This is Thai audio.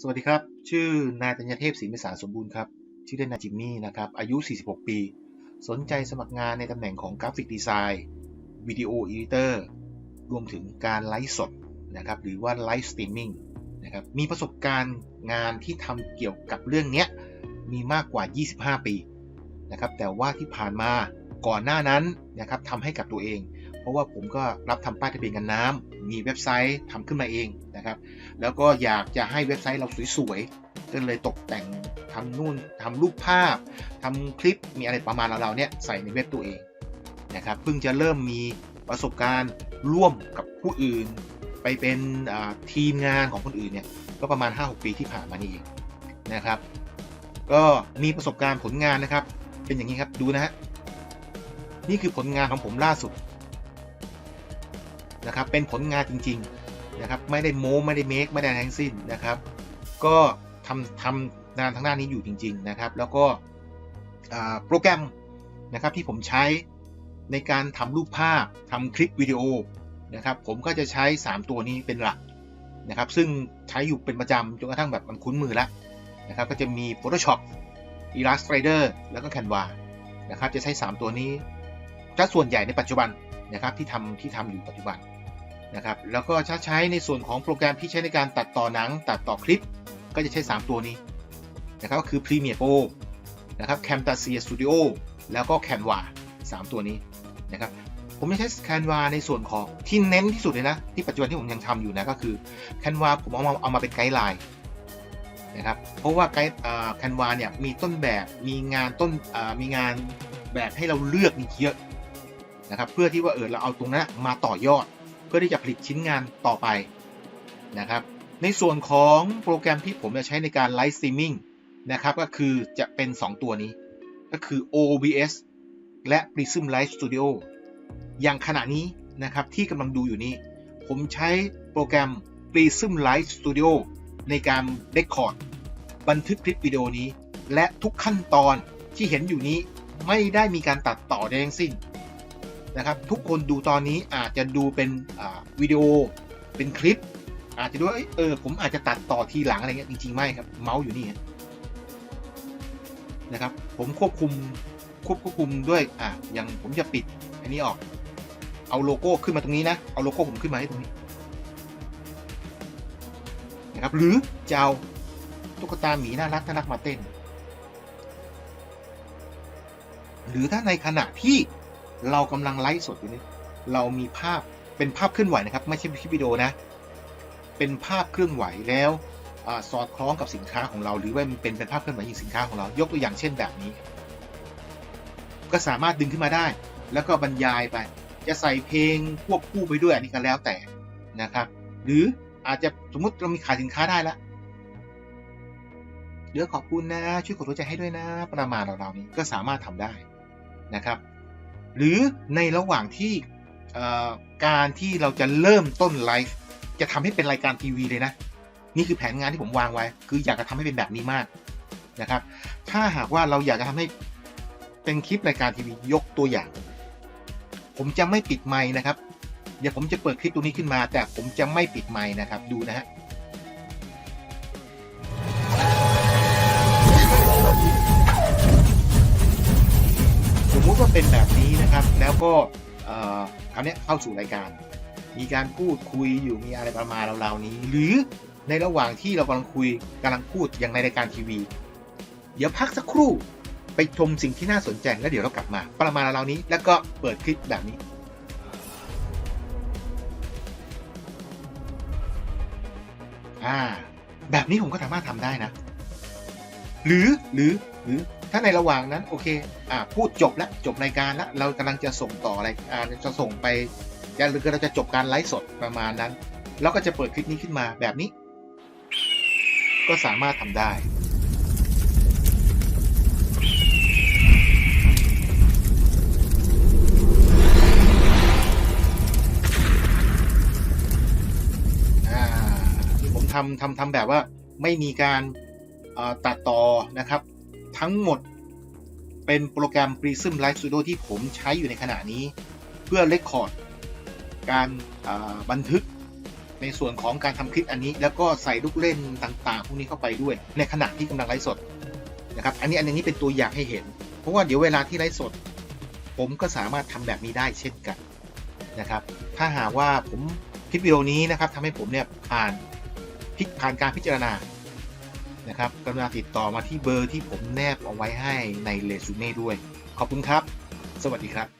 สวัสดีครับ ชื่อนายตัญญเทพศรีมิสารสมบูรณ์ครับ ชื่อเล่นนายจิมมี่นะครับ อายุ 46 ปี สนใจสมัครงานในตำแหน่งของกราฟิกดีไซน์วิดีโออีดิเตอร์รวมถึงการไลฟ์สดนะครับหรือว่าไลฟ์สตรีมมิ่งนะครับมีประสบการณ์งานที่ทำเกี่ยวกับเรื่องนี้มีมากกว่า 25 ปีนะครับแต่ว่าที่ผ่านมาก่อนหน้านั้นนะครับทำให้กับตัวเอง ราะว่าผมก็รับทำป้ายทะเบียนกันน้ำมีเว็บไซต์ทำขึ้นมาเองนะครับ แล้วก็อยากจะให้เว็บไซต์เราสวยๆก็เลยตกแต่งทำนู่นทำรูปภาพทำคลิปมีอะไรประมาณเราๆเนี่ยใส่ในเว็บตัวเองนะครับเพิ่งจะเริ่มมีประสบการณ์ร่วมกับผู้อื่น ไปเป็นทีมงานของคนอื่นเนี่ยก็ประมาณ 5-6 ปีที่ผ่านมานี่เองนะครับ ก็มีประสบการณ์ผลงานนะครับ เป็นอย่างนี้ครับดูนะฮะนี่คือผลงานของผมล่าสุด นะครับเป็นผลงานจริงๆนะครับไม่ได้โม้ไม่ได้เมคไม่ได้ทั้งสิ้นนะครับ ก็ทำทำงานทางด้านนี้อยู่จริง ๆนะครับ แล้วก็โปรแกรมนะครับที่ผมใช้ในการทำรูปภาพทำคลิปวิดีโอนะครับผมก็จะใช้ 3 ตัวนี้เป็นหลักนะครับซึ่งใช้อยู่เป็นประจำจนกระทั่งแบบมันคุ้นมือแล้วนะครับก็จะมี Photoshop Illustrator แล้วก็ Canva นะครับจะใช้ 3 ตัวนี้จะส่วนใหญ่ในปัจจุบัน นะครับที่ทำที่ทำอยู่ปัจจุบันนะครับแล้วก็ถ้ใช้ในส่วนของโปรแกรมที่ใช้ในการตัดต่อหนัง ตัดต่อคลิป ก็จะใช้ 3 ตัวนี้นะครับก็คือ Premiere Pro นะครับ Camtasia Studio แล้วก็ Canva 3 ตัวนี้นะครับผมจะใช้ Canva ในส่วนของที่เน้นที่สุดเลยนะ ที่ปัจจุบันที่ผมยังทำอยู่นะก็คือ Canva ผมเอามาเอามาเป็นไกด์ไลน์นะครับเพราะว่าไกด์อ่า Canva เนี่ยมีต้นแบบมีงานต้นมีงานแบบให้เราเลือกนี่เยอะ นะครับเพื่อที่ว่าเออเราเอาตรงนั้นมาต่อยอด เพื่อที่จะผลิตชิ้นงานต่อไปนะครับ ในส่วนของโปรแกรมที่ผมจะใช้ในการไลฟ์สตรีมมิ่งนะครับก็คือจะเป็น 2 ตัวนี้ ก็คือ OBS และ Prism Live Studio อย่างขณะนี้นะครับที่กำลังดูอยู่นี้ ผมใช้โปรแกรม Prism Live Studio ในการเรคคอร์ดบันทึกคลิปวิดีโอนี้ และทุกขั้นตอนที่เห็นอยู่นี้ไม่ได้มีการตัดต่อใดทั้งสิ้น นะครับ ทุกคนดูตอนนี้อาจจะดูเป็นวิดีโอเป็นคลิป อาจจะดูว่าเออผมอาจจะตัดต่อทีหลังอะไรเงี้ยจริงๆไม่ครับ เมาส์อยู่นี่นะครับ ผมควบคุมควบควบคุมด้วยอะอย่างผมจะปิดอันนี้ออก เอาโลโก้ขึ้นมาตรงนี้นะ เอาโลโก้ผมขึ้นมาให้ตรงนี้นะครับหรือจะเอาตุ๊กตาหมีน่ารักน่ารักมาเต้น หรือถ้าในขณะที่ เรากำลังไลฟ์สดอยู่นี่เรามีภาพเป็นภาพเคลื่อนไหวนะครับ ไม่ใช่คลิปวิดีโอนะ เป็นภาพเคลื่อนไหวแล้วอสอดคล้องกับสินค้าของเรา หรือว่ามันเป็นเป็นภาพเคลื่อนไหวของสินค้าของเรา ยกตัวอย่างเช่นแบบนี้ ก็สามารถดึงขึ้นมาได้ แล้วก็บรรยายไป จะใส่เพลงควบคู่ไปด้วยอันนี้ก็แล้วแต่นะครับ หรืออาจจะสมมุติเรามีขายสินค้าได้แล้วเดี๋ยวขอบคุณนะ ช่วยกดหัวใจให้ด้วยนะ ประมาณเราๆนี้ก็สามารถทำได้นะครับ หรือในระหว่างที่การที่เราจะเริ่มต้นไลฟ์จะทำให้เป็นรายการทีวีเลยนะ นี่คือแผนงานที่ผมวางไว้ คืออยากจะทำให้เป็นแบบนี้มากนะครับ ถ้าหากว่าเราอยากจะทำให้เป็นคลิปรายการทีวียกตัวอย่าง ผมจะไม่ปิดไมค์นะครับ เดี๋ยวผมจะเปิดคลิปตัวนี้ขึ้นมา แต่ผมจะไม่ปิดไมค์นะครับ ดูนะฮะ มุติว่าเป็นแบบนี้นะครับ แล้วก็คราวนี้เข้าสู่รายการ มีการพูดคุยอยู่มีอะไรประมาณเราๆนี้ หรือในระหว่างที่เรากำลังคุยกำลังพูดอย่างในรายการทีวี เดี๋ยวพักสักครู่ไปชมสิ่งที่น่าสนใจแล้วเดี๋ยวเรากลับมา ประมาณเรานี้ แล้วก็เปิดคลิปแบบนี้อ่าแบบนี้ผมก็สามารถทำได้นะ หรือหรือหรือ ถ้าในระหว่างนั้นโอเคอ่าพูดจบแล้วจบรายการแล้วเรากำลังจะส่งต่ออะไรอ่าจะส่งไปจะหรือเราจะจบการไลฟ์สดประมาณนั้น แล้วก็จะเปิดคลิปนี้ขึ้นมาแบบนี้ ก็สามารถทำได้อ่าผมทำทำทำแบบว่าไม่มีการตัดต่อนะครับ ทั้งหมดเป็นโปรแกรม Prism Live Studio ที่ผมใช้อยู่ในขณะนี้ เพื่อเรคคอร์ดการบันทึกในส่วนของการทำคลิปอันนี้ แล้วก็ใส่ลูกเล่นต่างๆ พวกนี้เข้าไปด้วย ในขณะที่กำลังไลฟ์สดนะครับ อันนี้อันนี้เป็นตัวอย่างให้เห็น เพราะว่าเดี๋ยวเวลาที่ไลฟ์สด ผมก็สามารถทำแบบนี้ได้เช่นกันนะครับ ถ้าหากว่าผมคลิปวิดีโอนี้นะครับทำให้ผมเนี่ยผ่านพิผ่านการพิจารณา นะครับกรุณาติดต่อมาที่เบอร์ที่ผมแนบเอาไว้ให้ในเรซูเม่ด้วย ขอบคุณครับ สวัสดีครับ